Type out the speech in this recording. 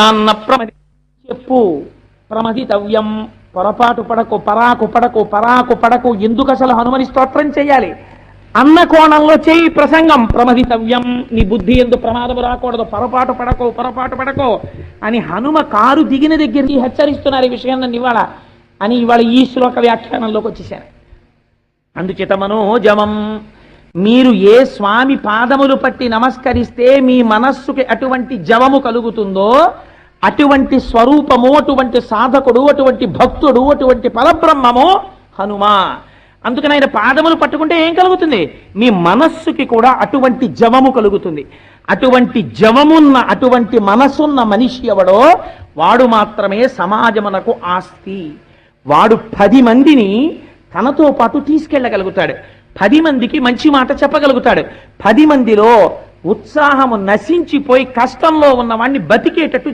అన్న ప్రమది చెప్పు. ప్రమదితవ్యం. పొరపాటు పడకు పరాకు పడకు పరాకు పడకు. ఎందుకు అసలు హనుమని స్తోత్రం చేయాలి? అన్న కోణంలో చేయి ప్రసంగం. ప్రమదితవ్యం. నీ బుద్ధి ఎందు ప్రమాదము రాకూడదు. పొరపాటు పడకో పొరపాటు పడకో అని హనుమ కారు దిగిన దగ్గరికి హెచ్చరిస్తున్నారు ఈ విషయం నన్ను ఇవాళ అని ఇవాళ ఈ శ్లోక వ్యాఖ్యానంలోకి వచ్చేసాను అందుచేత మనోజమం మీరు ఏ స్వామి పాదములు పట్టి నమస్కరిస్తే మీ మనస్సుకి అటువంటి జవము కలుగుతుందో అటువంటి స్వరూపము అటువంటి సాధకుడు అటువంటి భక్తుడు అటువంటి పరబ్రహ్మము హనుమ. అందుకని ఆయన పాదములు పట్టుకుంటే ఏం కలుగుతుంది? మీ మనస్సుకి కూడా అటువంటి జవము కలుగుతుంది. అటువంటి జవమున్న అటువంటి మనసున్న మనిషి ఎవడో వాడు మాత్రమే సమాజమునకు ఆస్తి. వాడు పది మందిని తనతో పాటు తీసుకెళ్ళగలుగుతాడు. పది మందికి మంచి మాట చెప్పగలుగుతాడు. పది మందిలో ఉత్సాహము నశించిపోయి కష్టంలో ఉన్న బతికేటట్టు